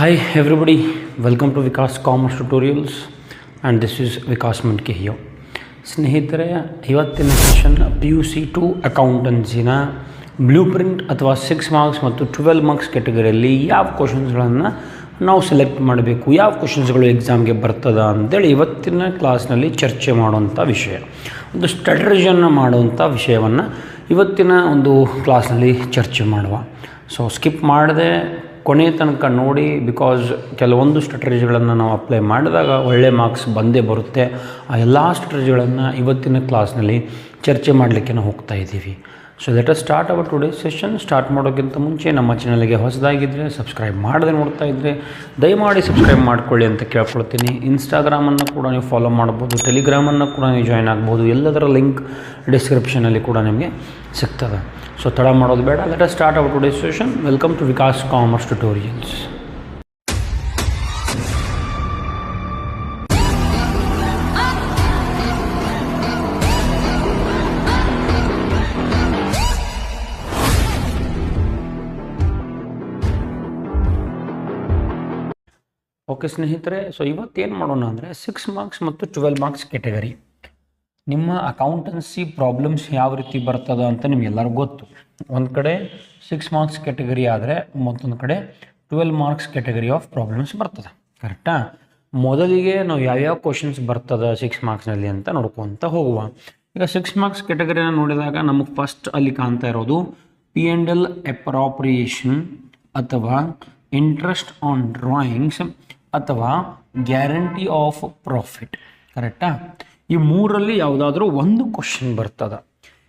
Hi everybody, welcome to Vikas Commerce Tutorials. And this is Vikas Mandke here. ಸ್ನೇಹಿತರೆ ಇವತ್ತಿನ session P U C two ಅಕೌಂಟೆನ್ಸಿನ blue print ಅಥವಾ six marks ಮತ್ತು twelve marks ಕ್ಯಾಟಗರಿಯಲ್ಲಿ ಯಾವ ಕ್ವಶನ್ಸ್ಗಳನ್ನು ನಾವು select ಮಾಡಬೇಕು ಯಾವ ಕ್ವಶನ್ಸ್ಗಳು ಎಕ್ಸಾಮ್ಗೆ ಬರ್ತದ ಅಂತೇಳಿ ಇವತ್ತಿನ ಕ್ಲಾಸ್ನಲ್ಲಿ ಚರ್ಚೆ ಮಾಡುವಂಥ ವಿಷಯ. ಒಂದು ಸ್ಟ್ರಾಟಜಿಯನ್ನು ಮಾಡುವಂಥ ವಿಷಯವನ್ನು ಇವತ್ತಿನ ಒಂದು ಕ್ಲಾಸ್ನಲ್ಲಿ ಚರ್ಚೆ ಮಾಡುವ. ಸೊ ಸ್ಕಿಪ್ ಮಾಡದೆ ಕೊನೆ ತನಕ ನೋಡಿ ಬಿಕಾಸ್ ಕೆಲವೊಂದು ಸ್ಟ್ರಾಟಜಿಗಳನ್ನು ನಾವು ಅಪ್ಲೈ ಮಾಡಿದಾಗ ಒಳ್ಳೆ ಮಾರ್ಕ್ಸ್ ಬಂದೇ ಬರುತ್ತೆ. ಆ ಎಲ್ಲ ಸ್ಟ್ರಾಟಜಿಗಳನ್ನು ಇವತ್ತಿನ ಕ್ಲಾಸ್ನಲ್ಲಿ ಚರ್ಚೆ ಮಾಡಲಿಕ್ಕೆ ನಾವು ಹೋಗ್ತಾ ಇದ್ದೀವಿ. So let us start our today session start ಮಾಡೋಕ್ಕಿಂತ ಮುಂಚೆ ನಮ್ಮ ಚಾನಲ್ಗೆ ಹೊಸದಾಗಿದ್ದರೆ ಸಬ್ಸ್ಕ್ರೈಬ್ ಮಾಡದೆ ನೋಡ್ತಾ ಇದ್ದರೆ ದಯಮಾಡಿ ಸಬ್ಸ್ಕ್ರೈಬ್ ಮಾಡ್ಕೊಳ್ಳಿ ಅಂತ ಕೇಳ್ಕೊಳ್ತೀನಿ. ಇನ್ಸ್ಟಾಗ್ರಾಮನ್ನು ಕೂಡ ನೀವು ಫಾಲೋ ಮಾಡ್ಬೋದು. ಟೆಲಿಗ್ರಾಮನ್ನು ಕೂಡ ನೀವು ಜಾಯ್ನ್ ಆಗ್ಬೋದು. ಎಲ್ಲದರ ಲಿಂಕ್ ಡಿಸ್ಕ್ರಿಪ್ಷನಲ್ಲಿ ಕೂಡ ನಿಮಗೆ ಸಿಗ್ತದೆ. ಸೊ ತಡ ಮಾಡೋದು ಬೇಡ. Let us start our today session welcome to Vikas commerce tutorials okay ಸ್ನೇಹಿತರೆ ಸೊ ಇವತ್ತೇನು ಮಾಡೋಣ ಅಂದರೆ ಸಿಕ್ಸ್ ಮಾರ್ಕ್ಸ್ ಮತ್ತು ಟ್ವೆಲ್ ಮಾರ್ಕ್ಸ್ ಕೆಟಗರಿ ನಿಮ್ಮ ಅಕೌಂಟೆನ್ಸಿ ಪ್ರಾಬ್ಲಮ್ಸ್ ಯಾವ ರೀತಿ ಬರ್ತದ ಅಂತ ನಿಮಗೆಲ್ಲರಿಗೂ ಗೊತ್ತು. ಒಂದು ಕಡೆ ಸಿಕ್ಸ್ ಮಾರ್ಕ್ಸ್ ಕೆಟಗರಿ ಆದರೆ ಮತ್ತೊಂದು ಕಡೆ twelve marks category of problems ಬರ್ತದೆ. ಕರೆಕ್ಟಾ ಮೊದಲಿಗೆ ನಾವು ಯಾವ್ಯಾವ ಕ್ವಶನ್ಸ್ ಬರ್ತದ ಸಿಕ್ಸ್ ಮಾರ್ಕ್ಸ್ನಲ್ಲಿ ಅಂತ ನೋಡ್ಕೊತ ಹೋಗುವ. ಈಗ ಸಿಕ್ಸ್ ಮಾರ್ಕ್ಸ್ ಕೆಟಗರಿನ ನೋಡಿದಾಗ ನಮಗೆ ಫಸ್ಟ್ ಅಲ್ಲಿ ಕಾಣ್ತಾ ಇರೋದು ಪಿ ಆ್ಯಂಡ್ ಎಲ್ ಅಪ್ರಾಪ್ರಿಯೇಷನ್ ಅಥವಾ ಇಂಟ್ರೆಸ್ಟ್ ಆನ್ ಡ್ರಾಯಿಂಗ್ಸ್ ಅಥವಾ ಗ್ಯಾರಂಟಿ ಆಫ್ ಪ್ರಾಫಿಟ್ ಕರೆಕ್ಟಾ ಈ ಮೂರಲ್ಲಿ ಯಾವುದಾದ್ರೂ ಒಂದು ಕ್ವಶನ್ ಬರ್ತದ.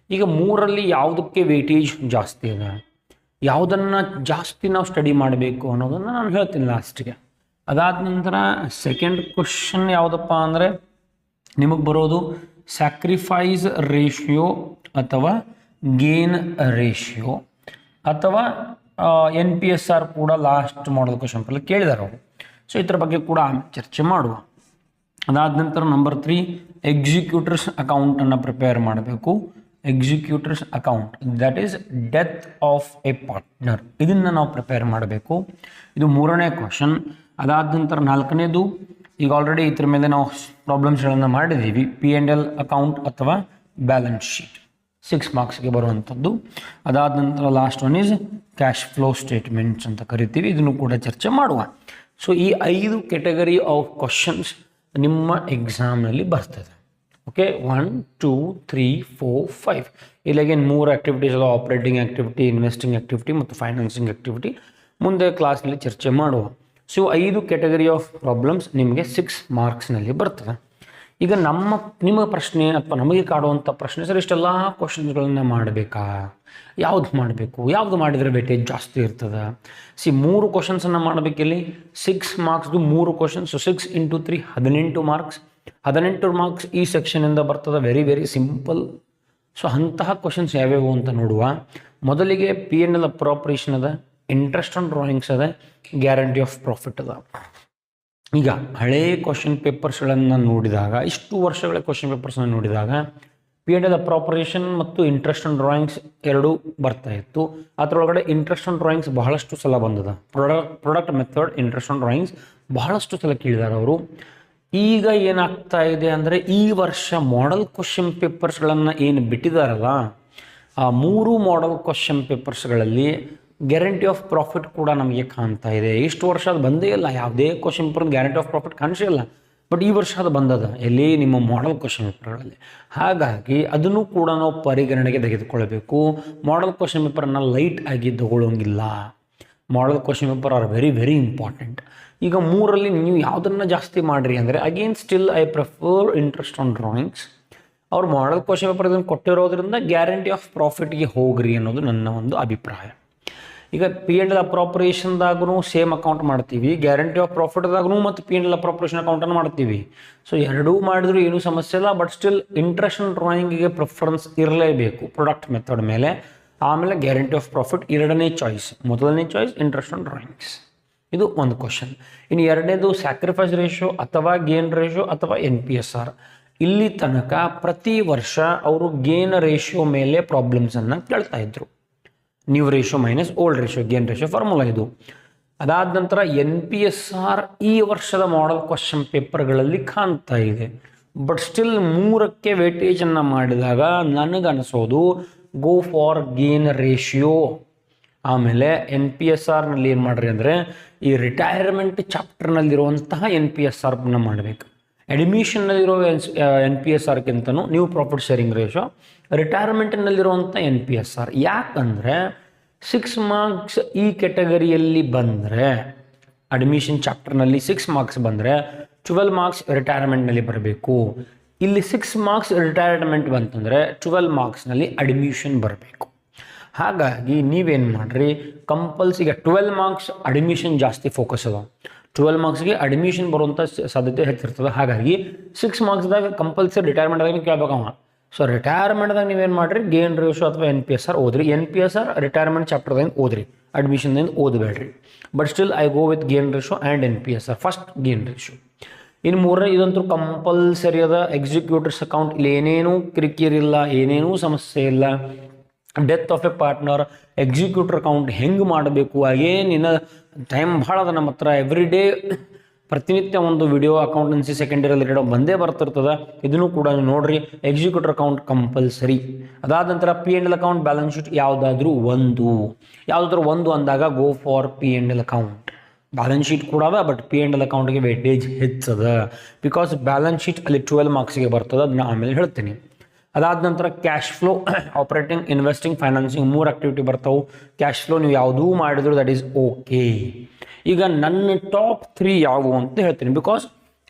ಈಗ ಮೂರಲ್ಲಿ ಯಾವುದಕ್ಕೆ ವೇಟೇಜ್ ಜಾಸ್ತಿ ಇದೆ? ಯಾವುದನ್ನು ಜಾಸ್ತಿ ನಾವು ಸ್ಟಡಿ ಮಾಡಬೇಕು ಅನ್ನೋದನ್ನು ನಾನು ಹೇಳ್ತೀನಿ ಲಾಸ್ಟಿಗೆ ಅದಾದ ನಂತರ ಸೆಕೆಂಡ್ ಕ್ವಶನ್ ಯಾವುದಪ್ಪ ಅಂದರೆ ನಿಮಗೆ ಬರೋದು ಸ್ಯಾಕ್ರಿಫೈಸ್ ರೇಷಿಯೋ ಅಥವಾ ಗೇನ್ ರೇಷಿಯೋ ಅಥವಾ ಎನ್ ಪಿ ಎಸ್ ಆರ್ ಕೂಡ ಲಾಸ್ಟ್ ಮಾಡೋದು ಕ್ವಶನ್ ಕೇಳಿದಾರೆ ಅವರು. ಸೊ ಇದರ ಬಗ್ಗೆ ಕೂಡ ಚರ್ಚೆ ಮಾಡುವ. ಅದಾದ ನಂತರ ನಂಬರ್ ತ್ರೀ ಎಕ್ಸಿಕ್ಯೂಟರ್ಸ್ ಅಕೌಂಟನ್ನು ಪ್ರಿಪೇರ್ ಮಾಡಬೇಕು. Executors account that is death of a partner ಇದನ್ನು ನಾವು ಪ್ರಿಪೇರ್ ಮಾಡಬೇಕು. ಇದು ಮೂರನೇ ಕ್ವಶನ್ ಅದಾದ ನಂತರ ನಾಲ್ಕನೇದು, ಈಗ ಆಲ್ರೆಡಿ ಇದ್ರ ಮೇಲೆ ನಾವು ಪ್ರಾಬ್ಲಮ್ಸ್ಗಳನ್ನು ಮಾಡಿದ್ದೀವಿ. ಪಿ ಆ್ಯಂಡ್ ಎಲ್ ಅಕೌಂಟ್ ಅಥವಾ ಬ್ಯಾಲೆನ್ಸ್ ಶೀಟ್ ಸಿಕ್ಸ್ ಮಾರ್ಕ್ಸ್ಗೆ ಬರುವಂಥದ್ದು ಅದಾದ ನಂತರ last one is cash flow statements ಅಂತ ಕರಿತೀವಿ. ಇದನ್ನು ಕೂಡ ಚರ್ಚೆ ಮಾಡುವ. ಸೊ ಈ ಐದು ಕೆಟಗರಿ ಆಫ್ ಕ್ವಶನ್ಸ್ ನಿಮ್ಮ ಎಕ್ಸಾಮ್ನಲ್ಲಿ ಬರ್ತದೆ. Okay one two three four five ಇಲ್ಲಾಗೇನು ಮೂರು ಆ್ಯಕ್ಟಿವಿಟೀಸ್ ಅದು ಆಪ್ರೇಟಿಂಗ್ ಆ್ಯಕ್ಟಿವಿಟಿ ಇನ್ವೆಸ್ಟಿಂಗ್ ಆ್ಯಕ್ಟಿವಿಟಿ ಮತ್ತು ಫೈನಾನ್ಸಿಂಗ್ ಆ್ಯಕ್ಟಿವಿಟಿ ಮುಂದೆ ಕ್ಲಾಸ್ನಲ್ಲಿ ಚರ್ಚೆ ಮಾಡುವ. ಸೊ ಐದು ಕೆಟಗರಿ ಆಫ್ ಪ್ರಾಬ್ಲಮ್ಸ್ ನಿಮಗೆ ಸಿಕ್ಸ್ ಮಾರ್ಕ್ಸ್ನಲ್ಲಿ ಬರ್ತದೆ. ಈಗ ನಮ್ಮ, ನಿಮ್ಮ ಪ್ರಶ್ನೆ ಅಥವಾ ನಮಗೆ ಕಾಡುವಂಥ ಪ್ರಶ್ನೆ ಸರ್, ಇಷ್ಟೆಲ್ಲ ಕ್ವಶನ್ಸ್ಗಳನ್ನು ಮಾಡಬೇಕಾ? ಯಾವ್ದು ಮಾಡಬೇಕು? ಯಾವುದು ಮಾಡಿದರೆ ವೇಟೇಜ್ ಜಾಸ್ತಿ ಇರ್ತದೆ? ಸಿ, ಮೂರು ಕ್ವಶನ್ಸನ್ನು ಮಾಡಬೇಕಿಲ್ಲಿ? ಸಿಕ್ಸ್ ಮಾರ್ಕ್ಸ್ದು ಮೂರು ಕ್ವಶನ್ಸ್ ಸಿಕ್ಸ್ ಇಂಟು ತ್ರೀ ಹದಿನೆಂಟು ಮಾರ್ಕ್ಸ್ ಹದಿನೆಂಟು ಮಾರ್ಕ್ಸ್ ಈ ಸೆಕ್ಷನಿಂದ ಬರ್ತದೆ ವೆರಿ ವೆರಿ ಸಿಂಪಲ್ ಸೊ ಅಂತಹ ಕ್ವಶನ್ಸ್ ಯಾವ್ಯಾವು ಅಂತ ನೋಡುವ. ಮೊದಲಿಗೆ ಪಿ ಎನ್ ಎಲ್ ಅಪ್ರಾಪ್ರೇಷನ್ ಅದ ಇಂಟ್ರೆಸ್ಟ್ ಆನ್ ಡ್ರಾಯಿಂಗ್ಸ್ ಅದ ಗ್ಯಾರಂಟಿ ಆಫ್ ಪ್ರಾಫಿಟ್ ಅದ. ಈಗ ಹಳೆಯ ಕ್ವಶನ್ ಪೇಪರ್ಸ್ಗಳನ್ನು ನೋಡಿದಾಗ, ಇಷ್ಟು ವರ್ಷಗಳ ಕ್ವಶನ್ ಪೇಪರ್ಸ್ನ ನೋಡಿದಾಗ ಪಿ ಎಂಡ್ ಎಲ್ ಅಪ್ರಾಪರೇಷನ್ ಮತ್ತು ಇಂಟ್ರೆಸ್ಟ್ ಆನ್ ಡ್ರಾಯಿಂಗ್ಸ್ ಎರಡೂ ಬರ್ತಾ ಇತ್ತು. ಅದರೊಳಗಡೆ ಇಂಟ್ರೆಸ್ಟ್ ಆನ್ ಡ್ರಾಯಿಂಗ್ಸ್ ಬಹಳಷ್ಟು ಸಲ ಬಂದದ. Product product method interest on drawings ಬಹಳಷ್ಟು ಸಲ ಕೇಳಿದ್ದಾರೆ ಅವರು. ಈಗ ಏನಾಗ್ತಾ ಇದೆ ಅಂದರೆ, ಈ ವರ್ಷ ಮಾಡೆಲ್ ಕ್ವಶನ್ ಪೇಪರ್ಸ್ಗಳನ್ನು ಏನು ಬಿಟ್ಟಿದಾರಲ್ಲ, ಆ ಮೂರು ಮಾಡಲ್ ಕ್ವಶನ್ ಪೇಪರ್ಸ್ಗಳಲ್ಲಿ ಗ್ಯಾರಂಟಿ ಆಫ್ ಪ್ರಾಫಿಟ್ ಕೂಡ ನಮಗೆ ಕಾಣ್ತಾ ಇದೆ. ಇಷ್ಟು ವರ್ಷ ಅದು ಬಂದೇ ಇಲ್ಲ. ಯಾವುದೇ question paper guarantee of profit ಕಾಣಿಸಿಲ್ಲ but ಈ ವರ್ಷ ಅದು ಬಂದದ. ಎಲ್ಲಿ? ನಿಮ್ಮ ಮಾಡಲ್ ಕ್ವಶನ್ ಪೇಪರ್ಗಳಲ್ಲಿ ಹಾಗಾಗಿ ಅದನ್ನು ಕೂಡ ನಾವು ಪರಿಗಣನೆಗೆ ತೆಗೆದುಕೊಳ್ಳಬೇಕು. ಮಾಡಲ್ ಕ್ವಶನ್ ಪೇಪರನ್ನು ಲೈಟ್ ಆಗಿ ತಗೊಳ್ಳೋಂಗಿಲ್ಲ model question paper are very very important ಈಗ ಮೂರಲ್ಲಿ ನೀವು ಯಾವುದನ್ನು ಜಾಸ್ತಿ ಮಾಡಿರಿ ಅಂದರೆ again still I prefer interest on drawings ಅವ್ರು ಮಾಡಲ್ ಕ್ವಶನ್ ಪೇಪರ್ ಇದನ್ನು ಕೊಟ್ಟಿರೋದ್ರಿಂದ ಗ್ಯಾರಂಟಿ ಆಫ್ ಪ್ರಾಫಿಟ್ಗೆ ಹೋಗ್ರಿ ಅನ್ನೋದು ನನ್ನ ಒಂದು ಅಭಿಪ್ರಾಯ. ಈಗ ಪಿ ಎಲ್ ಅಪ್ರಾಪ್ರೇಷನ್ದಾಗೂ ಸೇಮ್ ಅಕೌಂಟ್ ಮಾಡ್ತೀವಿ ಗ್ಯಾರಂಟಿ ಆಫ್ ಪ್ರಾಫಿಟ್ದಾಗೂ ಮತ್ತು ಪಿ ಎಲ್ ಅಕೌಂಟ್ ಅಕೌಂಟನ್ನು ಮಾಡ್ತೀವಿ. ಸೊ ಎರಡೂ ಮಾಡಿದ್ರು ಏನೂ ಸಮಸ್ಯೆ ಇಲ್ಲ ಬಟ್ ಸ್ಟಿಲ್ ಇಂಟ್ರೆಸ್ಟ್ ಡ್ರಾಯಿಂಗಿಗೆ ಪ್ರಿಫರೆನ್ಸ್ ಇರಲೇಬೇಕು ಪ್ರಾಡಕ್ಟ್ ಮೆಥಡ್ ಮೇಲೆ. ಆಮೇಲೆ ಗ್ಯಾರಂಟಿ ಆಫ್ ಪ್ರಾಫಿಟ್ ಎರಡನೇ ಚಾಯ್ಸ್ ಮೊದಲನೇ ಚಾಯ್ಸ್ ಇಂಟ್ರೆಸ್ಟ್ ಆನ್ ಡ್ರಾಯಿಂಗ್ಸ್ ಇದು ಒಂದು ಕ್ವಶನ್ ಇನ್ನು ಎರಡನೇದು ಸ್ಯಾಕ್ರಿಫೈಸ್ ರೇಷೋ ಅಥವಾ ಗೇನ್ ರೇಷೋ ಅಥವಾ ಎನ್ ಪಿ ಎಸ್ ಆರ್ ಇಲ್ಲಿ ತನಕ ಪ್ರತಿ ವರ್ಷ ಅವರು ಗೇನ್ ರೇಷಿಯೋ ಮೇಲೆ ಪ್ರಾಬ್ಲಮ್ಸನ್ನು ಕೇಳ್ತಾ ಇದ್ರು. New ratio minus old ratio gain ratio formula ಇದು. ಅದಾದ ನಂತರ ಎನ್ ಪಿ ಎಸ್ ಆರ್ ಈ ವರ್ಷದ ಮಾಡೆಲ್ ಕ್ವಶನ್ ಪೇಪರ್ಗಳಲ್ಲಿ ಕಾಣ್ತಾ ಇದೆ. ಬಟ್ ಸ್ಟಿಲ್ ಮೂರಕ್ಕೆ ವೇಟೇಜನ್ನು ಮಾಡಿದಾಗ ನನಗನ್ನಿಸೋದು ಗೋ ಫಾರ್ ಗೇನ್ ರೇಷಿಯೋ ಆಮೇಲೆ ಎನ್ ಪಿ ಎಸ್ ಆರ್ನಲ್ಲಿ ಏನು ಮಾಡ್ರಿ ಅಂದರೆ, ಈ ರಿಟೈರ್ಮೆಂಟ್ ಚಾಪ್ಟರ್ನಲ್ಲಿರುವಂತಹ ಎನ್ ಪಿ ಎಸ್ ಆರ್ನ ಮಾಡಬೇಕು. ಅಡ್ಮಿಷನ್ನಲ್ಲಿರೋ ಎನ್ ಎನ್ ಪಿ ಎಸ್ ಆರ್ಗಿಂತನೂ ನೀವು ಪ್ರಾಫಿಟ್ ಶೇರಿಂಗ್ ರೇಷೋ ರಿಟೈರ್ಮೆಂಟ್ನಲ್ಲಿರುವಂಥ ಎನ್ ಪಿ ಎಸ್ ಆರ್ ಯಾಕಂದರೆ ಸಿಕ್ಸ್ ಮಾರ್ಕ್ಸ್ ಈ ಕೆಟಗರಿಯಲ್ಲಿ ಬಂದರೆ ಅಡ್ಮಿಷನ್ ಚಾಪ್ಟರ್ನಲ್ಲಿ ಸಿಕ್ಸ್ ಮಾರ್ಕ್ಸ್ ಬಂದರೆ ಟ್ವೆಲ್ ಮಾರ್ಕ್ಸ್ ರಿಟೈರ್ಮೆಂಟ್ನಲ್ಲಿ ಬರಬೇಕು. ಇಲ್ಲಿ ಸಿಕ್ಸ್ ಮಾರ್ಕ್ಸ್ ರಿಟೈರ್ಮೆಂಟ್ ಬಂತಂದರೆ ಟ್ವೆಲ್ ಮಾರ್ಕ್ಸ್ನಲ್ಲಿ ಅಡ್ಮಿಷನ್ ಬರಬೇಕು. ಹಾಗಾಗಿ ನೀವೇನು ಮಾಡಿರಿ ಕಂಪಲ್ಸಿಗೆ ಟ್ವೆಲ್ ಮಾರ್ಕ್ಸ್ ಅಡ್ಮಿಷನ್ ಜಾಸ್ತಿ ಫೋಕಸ್ ಅದ ಟ್ವೆಲ್ ಮಾರ್ಕ್ಸ್ಗೆ ಅಡ್ಮಿಷನ್ ಬರುವಂಥ ಸಾಧ್ಯತೆ ಹೆಚ್ಚಿರ್ತದೆ. ಹಾಗಾಗಿ ಸಿಕ್ಸ್ ಮಾರ್ಕ್ಸ್ದಾಗ ಕಂಪಲ್ಸರಿ ರಿಟೈರ್ಮೆಂಟ್ದಾಗ ಅವ ಸೊ ರಿಟೈರ್ಮೆಂಟ್ದಾಗ ನೀವೇನು ಮಾಡಿರಿ? ಗೇನ್ ರೇಷೋ ಅಥವಾ ಎನ್ ಪಿ ಎಸ್ ಆರ್ ಓದ್ರಿ. N P S R retirement ಚಾಪ್ಟರ್ದಾಗ ಓದ್ರಿ. ಅಡ್ಮಿಷನ್ದಿಂದ ಓದಬೇಡ್ರಿ. But still I go with gain ratio and N P S R first gain ratio ಇನ್ನು ಮೂರನೇ, ಇದಂತೂ ಕಂಪಲ್ಸರಿ ಅದ. ಎಕ್ಸಿಕ್ಯೂಟರ್ಸ್ ಅಕೌಂಟ್ ಇಲ್ಲಿ ಏನೇನೂ ಕಿರಿಕಿರಿಲ್ಲ ಏನೇನೂ ಸಮಸ್ಯೆ ಇಲ್ಲ. Death of a partner executor account ಹೆಂಗೆ ಮಾಡಬೇಕು? ಏನಿನ ಟೈಮ್ ಭಾಳ ಅದ ನಮ್ಮ ಹತ್ರ. ಎವ್ರಿ ಡೇ ಪ್ರತಿನಿತ್ಯ ಒಂದು video accountancy second year related ಬಂದೇ ಬರ್ತಿರ್ತದೆ. ಇದನ್ನು ಕೂಡ ನೀವು ನೋಡ್ರಿ. ಎಕ್ಸಿಕ್ಯೂಟರ್ ಅಕೌಂಟ್ ಕಂಪಲ್ಸರಿ ಅದಾದ ನಂತರ P L account balance sheet ಯಾವುದಾದ್ರೂ ಒಂದು. ಯಾವುದಾದ್ರೂ ಒಂದು ಅಂದಾಗ go for P and L account balance sheet ಕೂಡ ಅದ ಬಟ್ ಪಿ ಎಂಡ್ ಎಲ್ ಅಕೌಂಟ್ಗೆ ವೇಟೇಜ್ ಹೆಚ್ಚದ. ಬಿಕಾಸ್ ಬ್ಯಾಲೆನ್ಸ್ ಶೀಟ್ ಅಲ್ಲಿ ಟ್ವೆಲ್ ಮಾರ್ಕ್ಸ್ಗೆ ಬರ್ತದೆ ಅದನ್ನ ಆಮೇಲೆ ಹೇಳ್ತೀನಿ. ಅದಾದ ನಂತರ cash flow operating investing financing ಮೂರು ಆಕ್ಟಿವಿಟಿ ಬರ್ತಾವೆ. ಕ್ಯಾಶ್ ಫ್ಲೋ ನೀವು ಯಾವುದೂ ಮಾಡಿದ್ರು ದಟ್ ಈಸ್ ಓಕೆ ಈಗ ನನ್ನ ಟಾಪ್ ತ್ರೀ ಯಾವುವು ಅಂತ ಹೇಳ್ತೀನಿ. ಬಿಕಾಸ್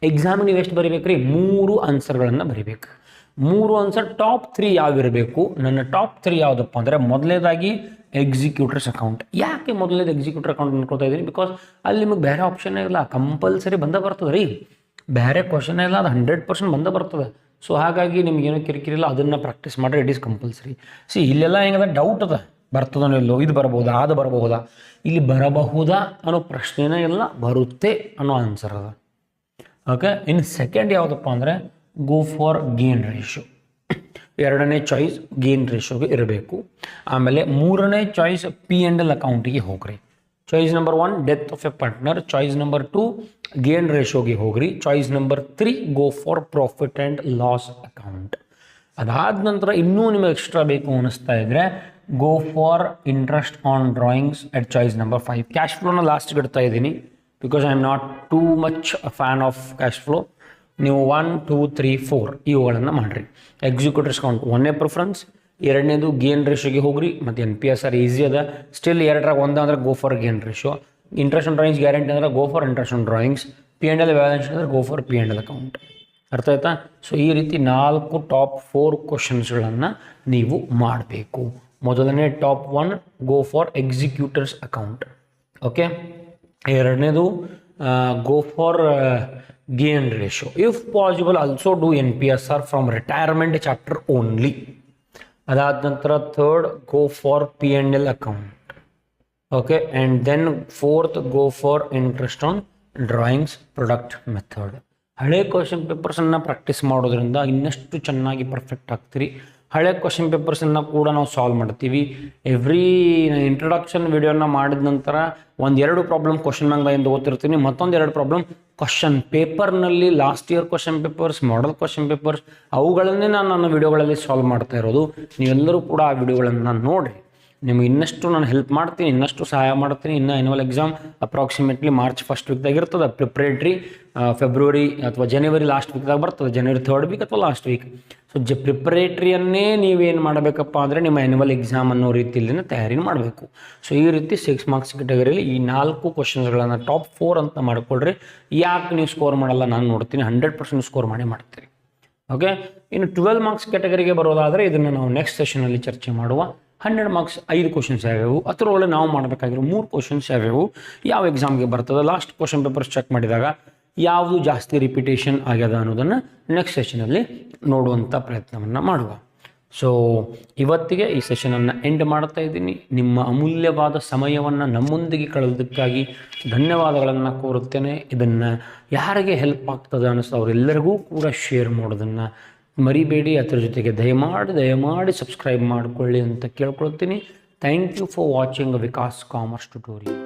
ಎಕ್ಸಾಮ್ ನೀವು ಎಷ್ಟು ಬರಿಬೇಕು ರೀ ಮೂರು ಆನ್ಸರ್ಗಳನ್ನು ಬರಿಬೇಕು. ಮೂರು ಆನ್ಸರ್ ಟಾಪ್ ತ್ರೀ ಯಾವಿರಬೇಕು? ನನ್ನ ಟಾಪ್ ತ್ರೀ ಯಾವುದಪ್ಪ ಅಂದರೆ ಮೊದಲನೇದಾಗಿ ಎಕ್ಸಿಕ್ಯೂಟರ್ಸ್ ಅಕೌಂಟ್ ಯಾಕೆ ಮೊದಲನೇದು ಎಕ್ಸಿಕ್ಯೂಟರ್ ಅಕೌಂಟ್ ಅನ್ಕೊತಾ ಇದ್ದೀನಿ? ಬಿಕಾಸ್ ಅಲ್ಲಿ ನಿಮಗೆ ಬೇರೆ ಆಪ್ಷನ್ ಇಲ್ಲ. ಕಂಪಲ್ಸರಿ ಬಂದ ಬರ್ತದೆ ರೀ ಬೇರೆ ಕ್ವಶನ್ ಇಲ್ಲ. ಅದು ಹಂಡ್ರೆಡ್ ಪರ್ಸೆಂಟ್ ಬಂದ ಬರ್ತದೆ. ಸೊ ಹಾಗಾಗಿ ನಿಮ್ಗೇನೋ ಕಿರಿಕಿರಿ ಇಲ್ಲ. ಅದನ್ನು ಪ್ರಾಕ್ಟೀಸ್ ಮಾಡಿರಿ ಇಟ್ ಈಸ್ ಕಂಪಲ್ಸರಿ ಸಿ ಇಲ್ಲೆಲ್ಲ ಹೆಂಗದ? ಡೌಟ್ ಅದ. ಬರ್ತದೋ ಇಲ್ಲೋ ಇದು ಬರಬಹುದಾ ಅದು ಬರಬಹುದಾ ಇಲ್ಲಿ ಬರಬಹುದಾ ಅನ್ನೋ ಪ್ರಶ್ನೆನೇ ಇಲ್ಲ. ಬರುತ್ತೆ ಅನ್ನೋ ಆನ್ಸರ್ ಅದ. ಓಕೆ ಇನ್ನು ಸೆಕೆಂಡ್ ಯಾವುದಪ್ಪ ಅಂದರೆ ಗೋ ಫಾರ್ ಗೇನ್ ರೇಷೋ ಎರಡನೇ ಚಾಯ್ಸ್ ಗೇನ್ ರೇಷೋಗೆ ಇರಬೇಕು. ಆಮೇಲೆ ಮೂರನೇ ಚಾಯ್ಸ್ ಪಿ ಎಂಡ್ ಎಲ್ ಅಕೌಂಟಿಗೆ ಹೋಗ್ರಿ. Choice number one death of a partner choice number two gain ರೇಷೋಗೆ ಹೋಗ್ರಿ. Choice number three go for profit and loss account ಅದಾದ ನಂತರ ಇನ್ನೂ ನಿಮಗೆ ಎಕ್ಸ್ಟ್ರಾ ಬೇಕು ಅನ್ನಿಸ್ತಾ ಇದ್ರೆ go for interest on drawings at choice number five cash ಫ್ಲೋನ ಲಾಸ್ಟ್ಗೆ ಇಡ್ತಾ ಇದ್ದೀನಿ because I am not too much fan of cash flow ನೀವು ಒನ್ ಟೂ ತ್ರೀ ಫೋರ್ ಇವುಗಳನ್ನು ಮಾಡಿರಿ. ಎಕ್ಸಿಕ್ಯೂಟಿವ್ಸ್ ಕೌಂಟ್ ಒಂದನೇ ಪ್ರಿಫರೆನ್ಸ್ ಎರಡನೇದು ಗೇನ್ ರೇಷೋಗೆ ಹೋಗ್ರಿ, ಮತ್ತು N P S R easy ಅದ. ಸ್ಟಿಲ್ ಎರಡರಾಗ ಒಂದು ಅಂದ್ರೆ go for gain ratio interest on drawings guarantee ಅಂದ್ರೆ go for interest on drawings P N L balance ಅಂದ್ರೆ go for P N L account ಅರ್ಥ ಆಯ್ತಾ? ಸೊ ಈ ರೀತಿ ನಾಲ್ಕು ಟಾಪ್ ಫೋರ್ ಕ್ವಶನ್ಸ್ಗಳನ್ನು ನೀವು ಮಾಡಬೇಕು. ಮೊದಲನೇ top one go for executors account okay ಎರಡನೇದು go for gain ratio if possible also do N P S R from retirement chapter only ಅದಾದ ನಂತರ third go for P and L account okay and then fourth go for interest on drawings product method ಹಳೆ question ಪೇಪರ್ಸನ್ನು practice ಮಾಡೋದ್ರಿಂದ ಇನ್ನಷ್ಟು ಚೆನ್ನಾಗಿ perfect ಆಗ್ತೀರಿ. ಹಳೆ question ಪೇಪರ್ಸನ್ನು ಕೂಡ ನಾವು ಸಾಲ್ವ್ ಮಾಡ್ತೀವಿ. ಎವ್ರಿ ಇಂಟ್ರೊಡಕ್ಷನ್ ವಿಡಿಯೋನ ಮಾಡಿದ ನಂತರ ಒಂದೆರಡು ಪ್ರಾಬ್ಲಮ್ ಕ್ವಶನ್ ಬ್ಯಾಂಕ್ದಾಗಿಂದ ಓದ್ತಿರ್ತೀನಿ. ಮತ್ತೊಂದು ಎರಡು ಪ್ರಾಬ್ಲಮ್ ಕ್ವಶನ್ ಪೇಪರ್ನಲ್ಲಿ last year question papers model question papers ಅವುಗಳನ್ನೇ ನಾನು ನನ್ನ ವಿಡಿಯೋಗಳಲ್ಲಿ ಸಾಲ್ವ್ ಮಾಡ್ತಾ ಇರೋದು. ನೀವೆಲ್ಲರೂ ಕೂಡ ಆ ವಿಡಿಯೋಗಳನ್ನು ನೋಡಿರಿ. ನಿಮ್ಗೆ ಇನ್ನಷ್ಟು ನಾನು ಹೆಲ್ಪ್ ಮಾಡ್ತೀನಿ, ಇನ್ನಷ್ಟು ಸಹಾಯ ಮಾಡ್ತೀನಿ. ಇನ್ನು annual exam approximately March first ವೀಕ್ದಾಗ ಇರ್ತದೆ. ಪ್ರಿಪ್ರೇಟ್ರಿ ಫೆಬ್ರವರಿ ಅಥವಾ ಜನವರಿ ಲಾಸ್ಟ್ ವೀಕ್ದಾಗ ಬರ್ತದೆ. ಜನವರಿ ಥರ್ಡ್ ವೀಕ್ ಅಥವಾ ಲಾಸ್ಟ್ ವೀಕ್ ಸೊ ಜ ಪ್ರಿಪ್ರೇಟ್ರಿಯನ್ನೇ ನೀವೇನು ಮಾಡಬೇಕಪ್ಪ ಅಂದರೆ ನಿಮ್ಮ ಆ್ಯನ್ಯುವಲ್ ಎಕ್ಸಾಮ್ ಅನ್ನೋ ರೀತಿಯಲ್ಲಿ ತಯಾರಿ ಮಾಡಬೇಕು. ಸೊ ಈ ರೀತಿ ಸಿಕ್ಸ್ ಮಾರ್ಕ್ಸ್ ಕೆಟಗರಿಯಲ್ಲಿ ಈ ನಾಲ್ಕು ಕ್ವಶನ್ಸ್ಗಳನ್ನು ಟಾಪ್ ಫೋರ್ ಅಂತ ಮಾಡ್ಕೊಳ್ರಿ. ಯಾಕೆ ನೀವು ಸ್ಕೋರ್ ಮಾಡಲ್ಲ ನಾನು ನೋಡ್ತೀನಿ. ಹಂಡ್ರೆಡ್ ಪರ್ಸೆಂಟ್ ಸ್ಕೋರ್ ಮಾಡಿ ಮಾಡ್ತೀರಿ. ಓಕೆ ಇನ್ನು ಟ್ವೆಲ್ ಮಾರ್ಕ್ಸ್ ಕ್ಯಾಟಗರಿಗೆ ಬರೋದಾದರೆ ಇದನ್ನು ನಾವು ನೆಕ್ಸ್ಟ್ ಸೆಷನಲ್ಲಿ ಚರ್ಚೆ ಮಾಡುವ. ಹನ್ನೆರಡು ಮಾರ್ಕ್ಸ್ ಐದು ಕ್ವಶನ್ಸ್ ಯಾವ್ಯಾವು? ಅದರೊಳಗೆ ನಾವು ಮಾಡಬೇಕಾಗಿರೋ ಮೂರು ಕ್ವಶನ್ಸ್ ಯಾವ್ಯಾವು? ಯಾವ ಎಕ್ಸಾಮ್ಗೆ ಬರ್ತದೆ? ಲಾಸ್ಟ್ ಕ್ವಶನ್ ಪೇಪರ್ಸ್ ಚೆಕ್ ಮಾಡಿದಾಗ ಯಾವುದು ಜಾಸ್ತಿ ರಿಪಿಟೇಷನ್ ಆಗ್ಯದ ಅನ್ನೋದನ್ನು ನೆಕ್ಸ್ಟ್ ಸೆಷನಲ್ಲಿ ನೋಡುವಂಥ ಪ್ರಯತ್ನವನ್ನು ಮಾಡುವ. ಸೊ ಇವತ್ತಿಗೆ ಈ ಸೆಷನನ್ನು ಎಂಡ್ ಮಾಡ್ತಾ ಇದ್ದೀನಿ. ನಿಮ್ಮ ಅಮೂಲ್ಯವಾದ ಸಮಯವನ್ನು ನಮ್ಮೊಂದಿಗೆ ಕಳೆದಕ್ಕಾಗಿ ಧನ್ಯವಾದಗಳನ್ನು ಕೋರುತ್ತೇನೆ. ಇದನ್ನು ಯಾರಿಗೆ ಹೆಲ್ಪ್ ಆಗ್ತದೆ ಅನ್ನಿಸ್ತು ಅವರೆಲ್ಲರಿಗೂ ಕೂಡ ಶೇರ್ ಮಾಡೋದನ್ನು ಮರಿಬೇಡಿ, ಅದರ ಜೊತೆಗೆ ದಯಮಾಡಿ ದಯಮಾಡಿ ಸಬ್ಸ್ಕ್ರೈಬ್ ಮಾಡಿಕೊಳ್ಳಿ ಅಂತ ಕೇಳ್ಕೊಳ್ತೀನಿ. Thank you for watching Vikas commerce tutorial